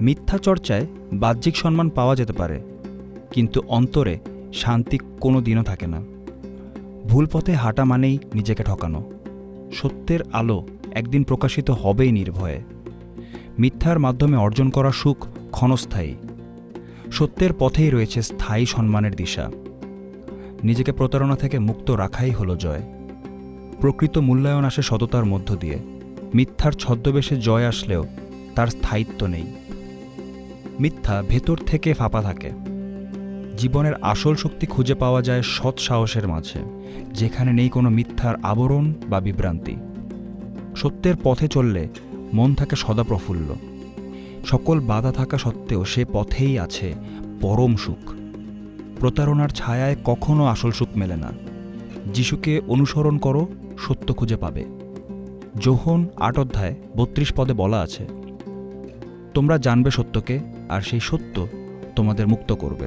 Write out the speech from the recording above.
মিথ্যা চর্চায় বাহ্যিক সম্মান পাওয়া যেতে পারে, কিন্তু অন্তরে শান্তি কোনো দিনও থাকে না। ভুল পথে হাঁটা মানেই নিজেকে ঠকানো। সত্যের আলো একদিন প্রকাশিত হবেই নির্ভয়ে। মিথ্যার মাধ্যমে অর্জন করা সুখ ক্ষণস্থায়ী। সত্যের পথেই রয়েছে স্থায়ী সম্মানের দিশা। নিজেকে প্রতারণা থেকে মুক্ত রাখাই হলো জয়। প্রকৃত মূল্যায়ন আসে সততার মধ্য দিয়ে। মিথ্যার ছদ্মবেশে জয় আসলেও তার স্থায়িত্ব নেই। মিথ্যা ভেতর থেকে ফাঁপা থাকে। জীবনের আসল শক্তি খুঁজে পাওয়া যায় সৎ সাহসের মাঝে, যেখানে নেই কোনো মিথ্যার আবরণ বা বিভ্রান্তি। সত্যের পথে চললে মন থাকে সদা প্রফুল্ল। সকল বাধা থাকা সত্ত্বেও সে পথেই আছে পরম সুখ। প্রতারণার ছায়ায় কখনো আসল সুখ মেলে না। যিশুকে অনুসরণ করো, সত্য খুঁজে পাবে। যোহন আট অধ্যায় বত্রিশ পদে বলা আছে তোমরা জানবে সত্যকে আর সেই সত্য তোমাদের মুক্ত করবে।